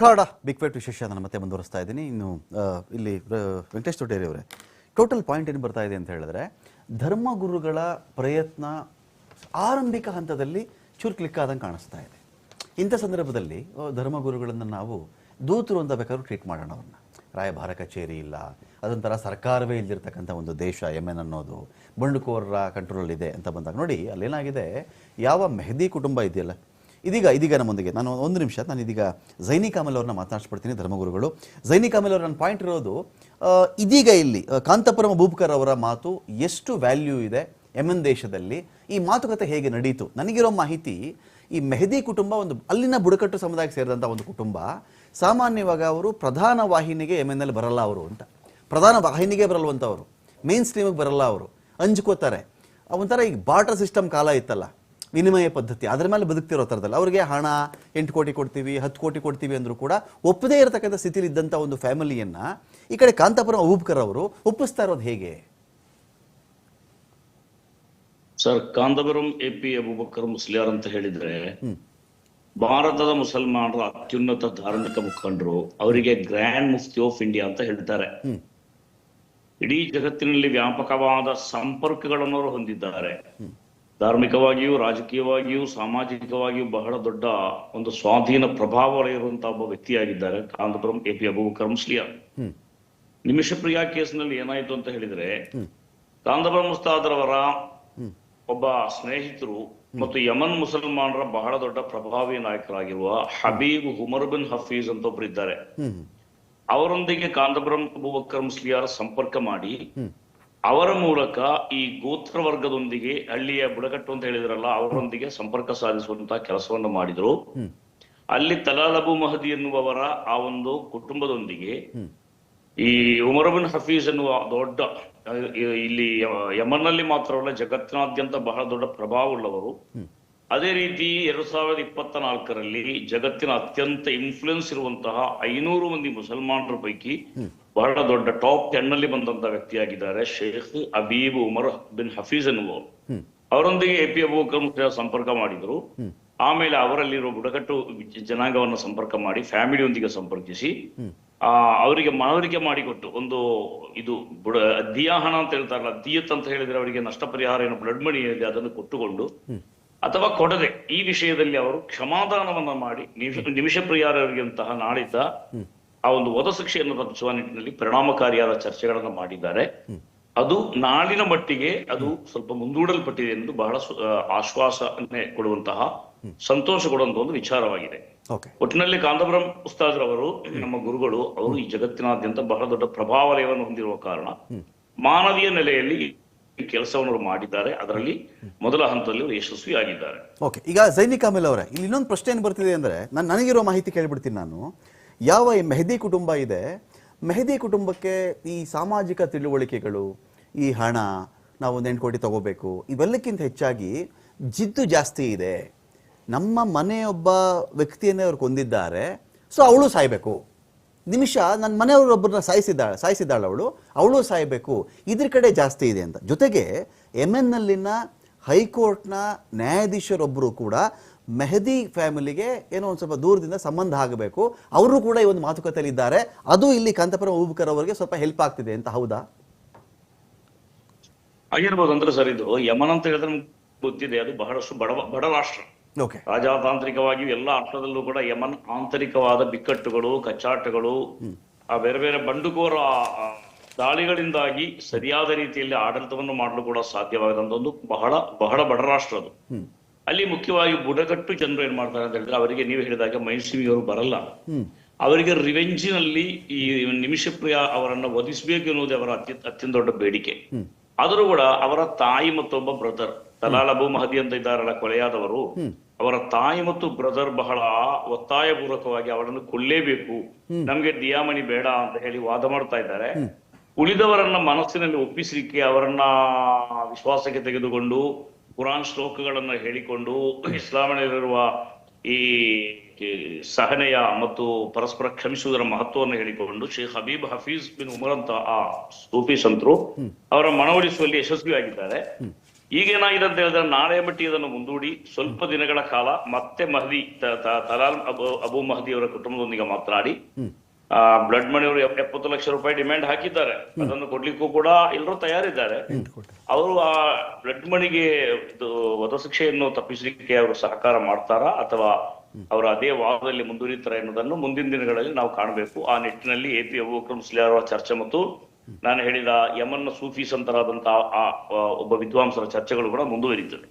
ಖಾಡ big fight ವಿಶೇಷ ನಾನು ಮತ್ತೆ ಮುಂದುವರಿಸ್ತಾ ಇದ್ದೀನಿ. ಇನ್ನು ಇಲ್ಲಿ ವೆಂಕಟೇಶ್ ತೊಟ್ಟೇರಿ ಅವರೇ ಟೋಟಲ್ ಪಾಯಿಂಟ್ ಏನು ಬರ್ತಾ ಇದೆ ಅಂತ ಹೇಳಿದ್ರೆ ಧರ್ಮಗುರುಗಳ ಪ್ರಯತ್ನ ಆರಂಭಿಕ ಹಂತದಲ್ಲಿ ಚೂರು ಕ್ಲಿಕ್ ಆದಂಗೆ ಕಾಣಿಸ್ತಾ ಇದೆ. ಇಂಥ ಸಂದರ್ಭದಲ್ಲಿ ಧರ್ಮಗುರುಗಳನ್ನು ನಾವು ದೂತರು ಅಂತ ಬೇಕಾದ್ರೂ ಟ್ರೀಟ್ ಮಾಡೋಣ ಅವ್ರನ್ನ. ರಾಯಭಾರ ಕಚೇರಿ ಇಲ್ಲ, ಅದೊಂಥರ ಸರ್ಕಾರವೇ ಇಲ್ದಿರ್ತಕ್ಕಂಥ ಒಂದು ದೇಶ ಎಂ ಎನ್ ಅನ್ನೋದು, ಬಂಡುಕೋರರ ಕಂಟ್ರೋಲ್ ಇದೆ ಅಂತ ಬಂದಾಗ ನೋಡಿ, ಅಲ್ಲೇನಾಗಿದೆ? ಯಾವ ಮೆಹದಿ ಕುಟುಂಬ ಇದೆಯಲ್ಲ? ಇದೀಗ ಇದೀಗ ನಮ್ಮೊಂದಿಗೆ ನಾನು ಒಂದು ನಿಮಿಷ, ನಾನು ಇದೀಗ ಜೈನಿ ಕಾಮಲ್ ಅವ್ರನ್ನ ಮಾತನಾಡಿಸ್ಬಿಡ್ತೀನಿ, ಧರ್ಮಗುರುಗಳು. ಜೈನಿ ಕಾಮಲ್ ಅವ್ರ ನನ್ನ ಪಾಯಿಂಟ್ ಇರೋದು ಇದೀಗ ಇಲ್ಲಿ ಕಾಂತಪುರಮ ಭೂಪಕರ್ ಅವರ ಮಾತು ಎಷ್ಟು ವ್ಯಾಲ್ಯೂ ಇದೆ ಎಮನ್ ದೇಶದಲ್ಲಿ? ಈ ಮಾತುಕತೆ ಹೇಗೆ ನಡೀತು? ನನಗಿರೋ ಮಾಹಿತಿ, ಈ ಮೆಹದಿ ಕುಟುಂಬ ಒಂದು ಅಲ್ಲಿನ ಬುಡಕಟ್ಟು ಸಮುದಾಯಕ್ಕೆ ಸೇರಿದಂಥ ಒಂದು ಕುಟುಂಬ, ಸಾಮಾನ್ಯವಾಗಿ ಅವರು ಪ್ರಧಾನ ವಾಹಿನಿಗೆ ಎಂ ಎನ್ ಎಲ್ ಬರಲ್ಲ ಅವರು ಅಂತ. ಪ್ರಧಾನ ವಾಹಿನಿಗೆ ಬರಲ್ವಂಥವ್ರು ಮೇನ್ ಸ್ಟ್ರೀಮಿಗೆ ಬರಲ್ಲ ಅವರು. ಅಂಜ್ಕೋತಾರೆ. ಒಂಥರ ಈಗ ಬಾರ್ಟರ್ ಸಿಸ್ಟಮ್ ಕಾಲ ಇತ್ತಲ್ಲ. ವಿನಿಮಯ ಪದ್ಧತಿ ಅದರ ಮೇಲೆ ಬದುಕ್ತಿರೋ ಥರದಲ್ಲಿ. ಅವರಿಗೆ ಹಣ ಎಂಟು ಕೋಟಿ ಕೊಡ್ತೀವಿ ಹತ್ತು ಕೋಟಿ ಕೊಡ್ತೀವಿ ಅಂದರೂ ಕೂಡ ಒಪ್ಪದೇ ಇರತಕ್ಕಂಥ ಸ್ಥಿತಿಲಿ ಇದ್ದಂಥ ಒಂದು ಫ್ಯಾಮಿಲಿಯನ್ನು ಈ ಕಡೆ ಕಾಂತಾಪುರ ಅಬೂಬ್ಕರ್ ಅವರು ಒಪ್ಪಿಸ್ತಾ ಇರೋದು ಹೇಗೆ? Sir Kanthapuram A P Abubakar Musliyar ಅಂತ ಹೇಳಿದ್ರೆ ಭಾರತದ ಮುಸಲ್ಮಾನರ ಅತ್ಯುನ್ನತ ಧಾರ್ಮಿಕ ಮುಖಂಡರು ಅವರಿಗೆ ಗ್ರ್ಯಾಂಡ್ ಮುಫ್ತಿ ಆಫ್ ಇಂಡಿಯಾ ಅಂತ ಹೇಳ್ತಾರೆ. ಇಡೀ ಜಗತ್ತಿನಲ್ಲಿ ವ್ಯಾಪಕವಾದ ಸಂಪರ್ಕಗಳನ್ನು ಅವರು ಹೊಂದಿದ್ದಾರೆ ಧಾರ್ಮಿಕವಾಗಿಯೂ ರಾಜಕೀಯವಾಗಿಯೂ ಸಾಮಾಜಿಕವಾಗಿಯೂ ಬಹಳ ದೊಡ್ಡ ಒಂದು ಸ್ವಾಧೀನ ಪ್ರಭಾವ ಇರುವಂತಹ ಒಬ್ಬ ವ್ಯಕ್ತಿಯಾಗಿದ್ದಾರೆ ಕಾಂತಪುರಂ ಎ ಪಿ ಅಬುಬಕರ್ ಮುಸ್ಲಿಯಾರ್ ನಿಮಿಷಪ್ರಿಯ ನಿಮಿಷ ಪ್ರಿಯಾ ಕೇಸ್ನಲ್ಲಿ ಏನಾಯ್ತು ಅಂತ ಹೇಳಿದ್ರೆ ಕಾಂತಪುರಂ ಮುಸ್ತಾದರವರ ಒಬ್ಬ ಸ್ನೇಹಿತರು ಮತ್ತು ಯಮನ್ ಮುಸಲ್ಮಾನರ ಬಹಳ ದೊಡ್ಡ ಪ್ರಭಾವಿ ನಾಯಕರಾಗಿರುವ ಹಬೀಬ್ ಹುಮರ್ ಬಿನ್ ಹಫೀಜ್ ಅಂತ ಒಬ್ಬರಿದ್ದಾರೆ ಅವರೊಂದಿಗೆ ಕಾಂತಪುರಂ ಅಬೂಬಕ್ಕರ್ ಮುಸ್ಲಿಯಾರ ಸಂಪರ್ಕ ಮಾಡಿ ಅವರ ಮೂಲಕ ಈ ಗೋತ್ರ ವರ್ಗದೊಂದಿಗೆ ಹಳ್ಳಿಯ ಬುಡಕಟ್ಟು ಅಂತ ಹೇಳಿದ್ರಲ್ಲ ಅವರೊಂದಿಗೆ ಸಂಪರ್ಕ ಸಾಧಿಸುವಂತಹ ಕೆಲಸವನ್ನು ಮಾಡಿದ್ರು. ಅಲ್ಲಿ ತಲಾಲಬು ಮಹದಿ ಎನ್ನುವವರ ಆ ಒಂದು ಕುಟುಂಬದೊಂದಿಗೆ ಈ ಉಮರ್ ಬಿನ್ ಹಫೀಜ್ ಎನ್ನುವ ದೊಡ್ಡ ಇಲ್ಲಿ ಯಮನ್ನಲ್ಲಿ ಮಾತ್ರವಲ್ಲ ಜಗತ್ತಿನಾದ್ಯಂತ ಬಹಳ ದೊಡ್ಡ ಪ್ರಭಾವ ಉಳ್ಳವರು ಅದೇ ರೀತಿ ಎರಡ್ ಸಾವಿರದ ಇಪ್ಪತ್ತ ನಾಲ್ಕರಲ್ಲಿ ಜಗತ್ತಿನ ಅತ್ಯಂತ ಇನ್ಫ್ಲುಯೆನ್ಸ್ ಇರುವಂತಹ ಐನೂರು ಮಂದಿ ಮುಸಲ್ಮಾನರ ಪೈಕಿ ಬಹಳ ದೊಡ್ಡ ಟಾಪ್ ಟೆನ್ ಅಲ್ಲಿ ಬಂದಂತಹ ವ್ಯಕ್ತಿಯಾಗಿದ್ದಾರೆ Sheikh Habib Umar bin Hafiz ಎನ್ನುವರು ಅವರೊಂದಿಗೆ ಎ ಪಿ ಅಬೂಬಕರ್ ಸಂಪರ್ಕ ಮಾಡಿದ್ರು. ಆಮೇಲೆ ಅವರಲ್ಲಿರುವ ಬುಡಕಟ್ಟು ಜನಾಂಗವನ್ನು ಸಂಪರ್ಕ ಮಾಡಿ ಫ್ಯಾಮಿಲಿಯೊಂದಿಗೆ ಸಂಪರ್ಕಿಸಿ. ಆ ಅವರಿಗೆ ಮನವರಿಕೆ ಮಾಡಿಕೊಟ್ಟು ಒಂದು ಇದು ಬುಡ ದಿಯಾ ಹಣ ಅಂತ ಹೇಳ್ತಾರಲ್ಲ ದಿಯತ್ ಅಂತ ಹೇಳಿದ್ರೆ ಅವರಿಗೆ ನಷ್ಟ ಪರಿಹಾರ ಏನು ಬ್ಲಡ್ ಮನಿ ಇದೆ ಅದನ್ನು ಕೊಟ್ಟುಕೊಂಡು ಅಥವಾ ಕೊಡದೆ ಈ ವಿಷಯದಲ್ಲಿ ಅವರು ಕ್ಷಮಾದಾನವನ್ನ ಮಾಡಿ ನಿಮಿಷ ನಿಮಿಷ ನಾಡಿದ್ದ ಆ ಒಂದು ವಧ ಶಿಕ್ಷೆಯನ್ನು ರಚಿಸುವ ನಿಟ್ಟಿನಲ್ಲಿ ಪರಿಣಾಮಕಾರಿಯಾದ ಚರ್ಚೆಗಳನ್ನು ಮಾಡಿದ್ದಾರೆ. ಅದು ನಾಳಿನ ಮಟ್ಟಿಗೆ ಅದು ಸ್ವಲ್ಪ ಮುಂದೂಡಲ್ಪಟ್ಟಿದೆ ಎಂದು ಬಹಳ ಆಶ್ವಾಸನೆ ಕೊಡುವಂತಹ ಸಂತೋಷ ಕೊಡುವಂತಹ ಒಂದು ವಿಚಾರವಾಗಿದೆ. ಒಟ್ಟಿನಲ್ಲಿ ಕಾಂತಪುರಂ ಉಸ್ತಾದ್ರವರು ನಮ್ಮ ಗುರುಗಳು ಅವರು ಈ ಜಗತ್ತಿನಾದ್ಯಂತ ಬಹಳ ದೊಡ್ಡ ಪ್ರಭಾವಲಯವನ್ನು ಹೊಂದಿರುವ ಕಾರಣ ಮಾನವೀಯ ನೆಲೆಯಲ್ಲಿ ಈ ಕೆಲಸವನ್ನು ಅವರು ಮಾಡಿದ್ದಾರೆ. ಅದರಲ್ಲಿ ಮೊದಲ ಹಂತದಲ್ಲಿ ಅವರು ಯಶಸ್ವಿಯಾಗಿದ್ದಾರೆ. ಓಕೆ. ಈಗ ಸೈನಿಕ ಮೇಲೆ ಅವರೇ ಇಲ್ಲಿ ಇನ್ನೊಂದು ಪ್ರಶ್ನೆ ಏನು ಬರ್ತಿದೆ ಅಂದ್ರೆ ನಾನು ನನಗಿರೋ ಮಾಹಿತಿ ಕೇಳಿಬಿಡ್ತೀನಿ ನಾನು. ಯಾವ ಈ ಮೆಹದಿ ಕುಟುಂಬ ಇದೆ? ಮೆಹದಿ ಕುಟುಂಬಕ್ಕೆ ಈ ಸಾಮಾಜಿಕ ತಿಳುವಳಿಕೆಗಳು, ಈ ಹಣ ನಾವು ಒಂದು ಎಂಟು ಕೋಟಿ ತಗೋಬೇಕು, ಇವೆಲ್ಲಕ್ಕಿಂತ ಹೆಚ್ಚಾಗಿ ಜಿದ್ದು ಜಾಸ್ತಿ ಇದೆ. ನಮ್ಮ ಮನೆಯೊಬ್ಬ ವ್ಯಕ್ತಿಯನ್ನೇ ಅವ್ರು ಕೊಂದಿದ್ದಾರೆ, ಸೊ ಅವಳು ಸಾಯಬೇಕು. ನಿಮಿಷ ನನ್ನ ಮನೆಯವರೊಬ್ಬರನ್ನ ಸಾಯಿಸಿದ್ದಾಳೆ ಸಾಯಿಸಿದ್ದಾಳೆ ಅವಳು ಅವಳು ಸಾಯಬೇಕು. ಇದ್ರ ಕಡೆ ಜಾಸ್ತಿ ಇದೆ ಅಂತ. ಜೊತೆಗೆ ಎಂ ಎನ್ನಲ್ಲಿನ ಹೈಕೋರ್ಟ್ನ ನ್ಯಾಯಾಧೀಶರೊಬ್ಬರು ಕೂಡ ಮೆಹದಿ ಫ್ಯಾಮಿಲಿಗೆ ಏನೋ ಒಂದು ಸ್ವಲ್ಪ ದೂರದಿಂದ ಸಂಬಂಧ ಆಗಬೇಕು. ಅವರು ಕೂಡ ಈ ಒಂದು ಮಾತುಕತೆಯಲ್ಲಿ ಇದ್ದಾರೆ. ಅದು ಇಲ್ಲಿ ಕಾಂತಪುರ ಊಬಕರ್ ಅವರಿಗೆ ಸ್ವಲ್ಪ ಹೆಲ್ಪ್ ಆಗ್ತಿದೆ ಅಂತ ಹೌದಾ? ಆಗಿರ್ಬೋದು ಅಂದ್ರೆ ಸರ್ ಇದು ಯಮನ್ ಅಂತ ಹೇಳಿದ್ರೆ ಗೊತ್ತಿದೆ ಅದು ಬಹಳಷ್ಟು ಬಡ ಬಡ ರಾಷ್ಟ್ರ. ಓಕೆ ರಾಜತಾಂತ್ರಿಕವಾಗಿಯೂ ಎಲ್ಲ ಅರ್ಥದಲ್ಲೂ ಕೂಡ ಯಮನ್ ಆಂತರಿಕವಾದ ಬಿಕ್ಕಟ್ಟುಗಳು ಕಚ್ಚಾಟಗಳು ಆ ಬೇರೆ ಬೇರೆ ಬಂಡುಕೋರ ದಾಳಿಗಳಿಂದಾಗಿ ಸರಿಯಾದ ರೀತಿಯಲ್ಲಿ ಆಡಳಿತವನ್ನು ಮಾಡಲು ಕೂಡ ಸಾಧ್ಯವಾಗದಂತ ಒಂದು ಬಹಳ ಬಹಳ ಬಡ ರಾಷ್ಟ್ರ ಅದು. ಅಲ್ಲಿ ಮುಖ್ಯವಾಗಿ ಬುಡಕಟ್ಟು ಜನರು ಏನ್ ಮಾಡ್ತಾರೆ ಅಂತ ಹೇಳಿದ್ರೆ ಅವರಿಗೆ ನೀವು ಹೇಳಿದಾಗ ಮೈನ್ಸ್ಟ್ರೀಮ್ ಅವರು ಬರಲ್ಲ. ಅವರಿಗೆ ರಿವೆಂಜಿನಲ್ಲಿ ಈ ನಿಮಿಷಪ್ರಿಯ ಅವರನ್ನು ಅವರನ್ನ ವಧಿಸಬೇಕು ಎನ್ನುವುದೇ ಅವರ ಅತ್ಯ ಅತ್ಯಂತ ದೊಡ್ಡ ಬೇಡಿಕೆ. ಆದರೂ ಕೂಡ ಅವರ ತಾಯಿ ಮತ್ತೊಬ್ಬ ಬ್ರದರ್ ತಲಾಲ್ ಅಬು ಮಹದಿ ಅಂತ ಇದ್ದಾರಲ್ಲ ಕೊಲೆಯಾದವರು ಅವರ ತಾಯಿ ಮತ್ತು ಬ್ರದರ್ ಬಹಳ ಒತ್ತಾಯಪೂರ್ವಕವಾಗಿ ಅವರನ್ನು ಕೊಲ್ಲೇಬೇಕು. ನಮ್ಗೆ ದಿಯಾಮಣಿ ಬೇಡ ಅಂತ ಹೇಳಿ ವಾದ ಮಾಡ್ತಾ ಇದ್ದಾರೆ. ಉಳಿದವರನ್ನ ಮನಸ್ಸಿನಲ್ಲಿ ಒಪ್ಪಿಸಲಿಕ್ಕೆ ಅವರನ್ನ ವಿಶ್ವಾಸಕ್ಕೆ ತೆಗೆದುಕೊಂಡು ಕುರಾನ್ ಶ್ಲೋಕಗಳನ್ನು ಹೇಳಿಕೊಂಡು ಇಸ್ಲಾಮಿನಲ್ಲಿರುವ ಈ ಸಹನೆಯ ಮತ್ತು ಪರಸ್ಪರ ಕ್ಷಮಿಸುವುದರ ಮಹತ್ವವನ್ನು ಹೇಳಿಕೊಂಡು Sheikh Habib Hafiz bin Umar ಅಂತ ಆ ಸೂಫಿ ಸಂತರು ಅವರ ಮನವೊಲಿಸುವಲ್ಲಿ ಯಶಸ್ವಿಯಾಗಿದ್ದಾರೆ ಈಗೇನಾಗಿದೆ ಅಂತ ಹೇಳಿದ್ರೆ ನಾಳೆ ಮಟ್ಟಿ ಇದನ್ನು ಮುಂದೂಡಿ ಸ್ವಲ್ಪ ದಿನಗಳ ಕಾಲ ಮತ್ತೆ ಮಹದಿ ತಲಾಲ್ ಅಬು ಅಬು ಮಹದಿ ಅವರ ಕುಟುಂಬದೊಂದಿಗೆ ಮಾತನಾಡಿ ಬ್ಲಡ್ ಮನಿ ಅವರು ಎಪ್ಪತ್ತು ಲಕ್ಷ ರೂಪಾಯಿ ಡಿಮ್ಯಾಂಡ್ ಹಾಕಿದ್ದಾರೆ. ಅದನ್ನು ಕೊಡ್ಲಿಕ್ಕೂ ಕೂಡ ಎಲ್ಲರೂ ತಯಾರಿದ್ದಾರೆ. ಅವರು ಆ ಬ್ಲಡ್ ಮನಿಗೆ ಇದು ವಧಶಿಕ್ಷೆಯನ್ನು ತಪ್ಪಿಸಲಿಕ್ಕೆ ಅವರು ಸಹಕಾರ ಮಾಡ್ತಾರಾ ಅಥವಾ ಅವರು ಅದೇ ವಾದದಲ್ಲಿ ಮುಂದುವರಿತಾರೆ ಎನ್ನುವುದನ್ನು ಮುಂದಿನ ದಿನಗಳಲ್ಲಿ ನಾವು ಕಾಣಬೇಕು. ಆ ನಿಟ್ಟಿನಲ್ಲಿ ಎ ಪಿ ಚರ್ಚೆ ಮತ್ತು ನಾನು ಹೇಳಿದ ಯಮನ್ನ ಸೂಫಿ ಆ ಒಬ್ಬ ವಿದ್ವಾಂಸರ ಚರ್ಚೆಗಳು ಕೂಡ ಮುಂದುವರಿತದೆ